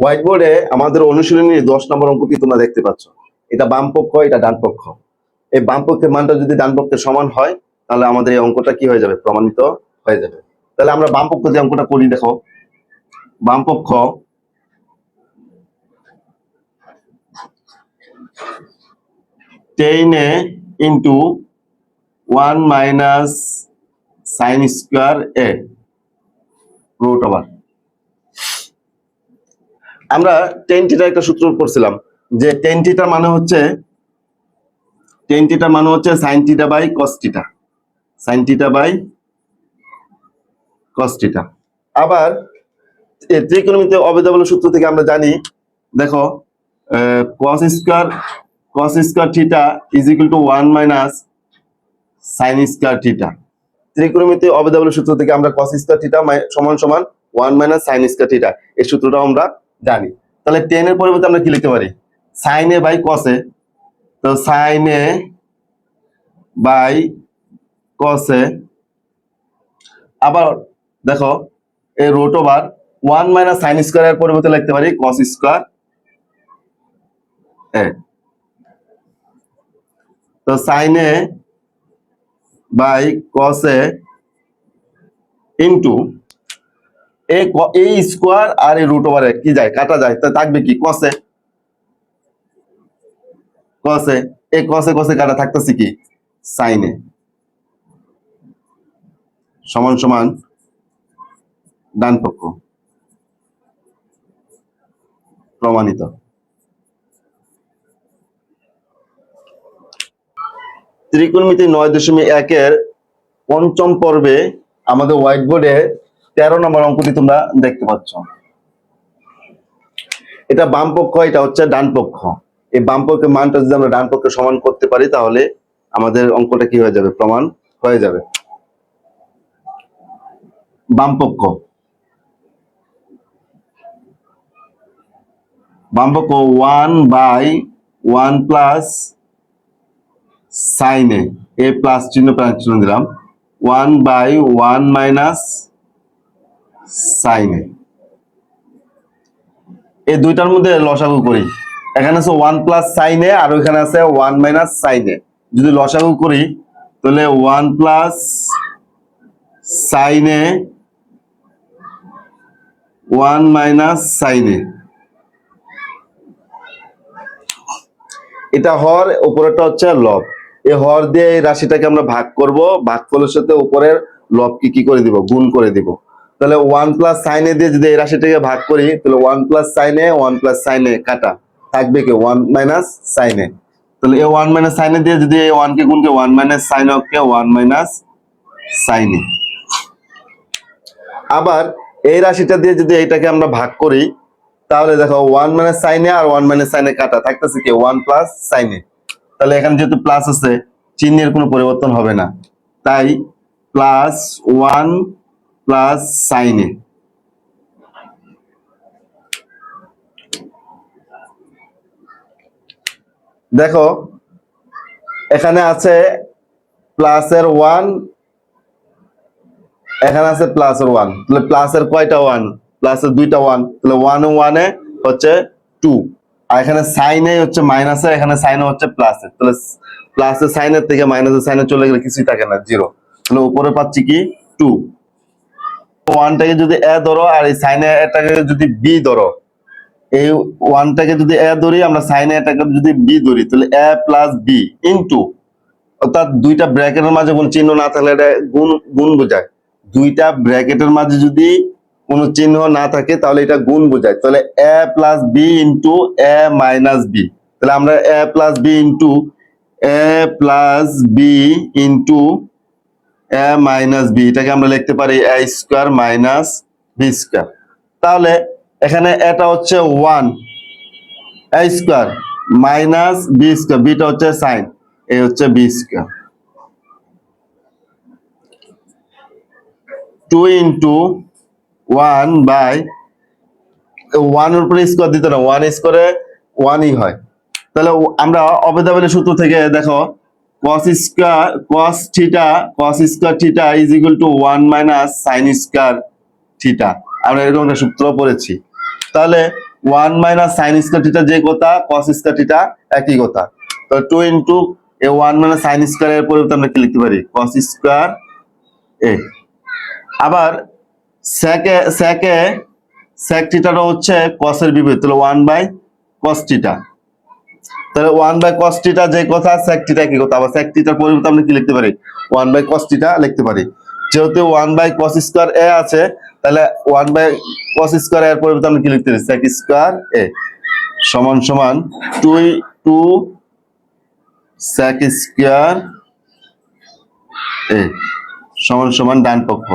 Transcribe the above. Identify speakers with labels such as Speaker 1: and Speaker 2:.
Speaker 1: White বোর্ডে আমাদের অনুশীলনী দশ নম্বর অঙ্কটি তোমরা দেখতে পাচ্ছ? এটা বাম পক্ষ, এটা ডান পক্ষ। এই বাম পক্ষের মানটা যদি ডান পক্ষের সমান হয়, তাহলে আমাদের এই অঙ্কটা কি হয়ে যাবে? প্রমাণিত হয়ে যাবে। তাহলে আমরা বাম পক্ষ যে অঙ্কটা করি, দেখো। বাম পক্ষ tan A into one minus sine square A root over আমরা টেন টিটার একটা সূত্র পড়ছিলাম যে টেন টিটার মানে হচ্ছে টেন টিটার মানে হচ্ছে sine theta by cos theta sine theta by cos theta আবার এ ত্রিকোণমিতি অবেদাবল সূত্র থেকে আমরা জানি, দেখো cos square cos square theta is equal to one minus sine square theta ত্রিকোণমিতি অবেদাবল সূত্র থেকে আমরা কস স্কোয়ার থিটা সমান সমান one minus sine square theta এই সূত্রটা আমরা জানি। তাহলে টেন এর পরিবর্তে আমরা কি লিখতে পারি? সাইনে বাই কসে তো সাইনে বাই কসে আবার দেখো, এই root over one minus sine square পরিবর্তে লিখতে পারি কস স্কোয়ার এ তো সাইনে বাই কসে ইন্টু এই এই স্কোয়ার আর এই রুট ওভারে কি যায়? কাটা যায়। তা থাকবে কি? কসে কসে এই কসে কসে কাটা থাকতেছে কি? সাইনে সমান সমান। ডান পক্ষ। প্রমাণিত। ত্রিকোণমিতি নয় দশমিক একের পঞ্চম পর্বে আমাদের হোয়াইট বোর্ডে তেরো নম্বর অঙ্কটি তোমরা দেখতে পাচ্ছ। এটা বাম পক্ষ, এটা হচ্ছে ডান পক্ষ। এই বাম পক্ষের মানটা যদি আমরা ডান পক্ষে সমান করতে পারি, তাহলে আমাদের অঙ্কটা কি হয়ে যাবে? প্রমাণ হয়ে যাবে। বাম পক্ষ। বাম পক্ষ ওয়ান বাই ওয়ান প্লাস সাইনে এ প্লাস চিহ্ন প্লাস চিহ্ন দিলাম। ওয়ান বাই ওয়ান মাইনাস সাইনে এই দুইটার মধ্যে লসাগু করি। এখানে আছে ওয়ান প্লাস সাইনে আর ওইখানে আছে ওয়ান মাইনাস সাইনে যদি লসাগু করি, তাহলে ওয়ান প্লাস সাইনে ওয়ান মাইনাস সাইনে এটা হর, উপরেরটা হচ্ছে লব। এই হর দিয়ে এই রাশিটাকে আমরা ভাগ করব। ভাগফলের সাথে উপরের লবকে কি করে দিব? গুণ করে দিব। তাহলে ওয়ান প্লাস সাইনে দিয়ে যদি এই রাশিটাকে ভাগ করি, তাহলে ওয়ান প্লাস সাইনে ওয়ান প্লাস সাইনে কাটা। থাকবে কি? ওয়ান মাইনাস সাইনে তাহলে এই ওয়ান মাইনাস সাইনে দিয়ে যদি এই ওয়ান কে গুণ কে ওয়ান মাইনাস সাইন কে? ওয়ান মাইনাস সাইনে আবার এই রাশিটা দিয়ে যদি এইটাকে আমরা ভাগ করি, তাহলে দেখো ওয়ান মাইনাস সাইনে আর ওয়ান মাইনাস সাইনে কাটা। থাকতেছে কি? ওয়ান প্লাস সাইনে তাহলে এখানে যেহেতু প্লাস আছে, চিহ্নের কোনো পরিবর্তন হবে না। তাই প্লাস ওয়ান প্লাস সাইনে দেখো, এখানে আছে প্লাসের ওয়ান এখানে আছে প্লাসের ওয়ান তাহলে প্লাসের কয়টা ওয়ান প্লাসের দুইটা ওয়ান তাহলে ওয়ান ওয়ানে হচ্ছে টু আর এখানে সাইনে হচ্ছে মাইনাসে এখানে সাইনে হচ্ছে প্লাসে তাহলে প্লাসের সাইনের থেকে মাইনাসের সাইনে চলে গেলে কিছুই থাকে না জিরো তাহলে উপরে পাচ্ছি কি? টু ওয়ানটাকে যদি এ ধরো আর এই সাইনে এটাকে যদি বি ধরো, এই ওয়ানটাকে যদি এ ধরি, আমরা সাইনে এটাকে যদি বি ধরি, তাহলে এ প্লাস বি ইন্টু অর্থাৎ দুইটা ব্র্যাকেটের মাঝে কোনো চিহ্ন না থাকলে এটা গুণ গুণ বোঝায়। দুইটা ব্র্যাকেটের মাঝে যদি কোনো চিহ্ন না থাকে, তাহলে এটা গুণ বোঝায়। তাহলে A plus B into A minus B তাহলে আমরা A plus B into A plus B into A minus B, এটাকে আমরা লিখতে পারি A square minus B square. তাহলে এখানে এটা হচ্ছে one, A square minus B square, beta হচ্ছে সাইন এই হচ্ছে B square. Two into one by ওয়ানের উপরে স্কোয়ার দিতে না, ওয়ান স্কোয়ারে ওয়ানই হয়। তাহলে আমরা অবেদাবেলের সূত্র থেকে দেখো cos square cos theta cos square theta is equal to one minus sine square theta আমরা এরকম একটা সূত্র পড়েছি। তাহলে one minus sine square theta যে কথা কস স্কোয়ার থিটা একই কথা। তো টু ইন্টু এ ওয়ান মাইনাস সাইন স্কোয়ার এর পরিবর্তে আমরা কি লিখতে পারি? কস স্কোয়ার এ আবার সেকে সেকে সেক থিটাটা হচ্ছে কসের বিপরীত, তাহলে ওয়ান বাই কস থিটা তাহলে ওয়ান বাই কস থিটা যে কথা সেক থিটা কি কথা। আবার সেক থিটার পরিবর্তে আমরা কি লিখতে পারি? ওয়ান বাই কস থিটা লিখতে পারি। যেহেতু one by cos square A আছে, তাহলে ওয়ান বাই কস স্কোয়ার এর পরিবর্তে আমরা কি লিখতে পারি? সেক স্কোয়ার এ সমান সমান two two sec square A সমান সমান ডান পক্ষ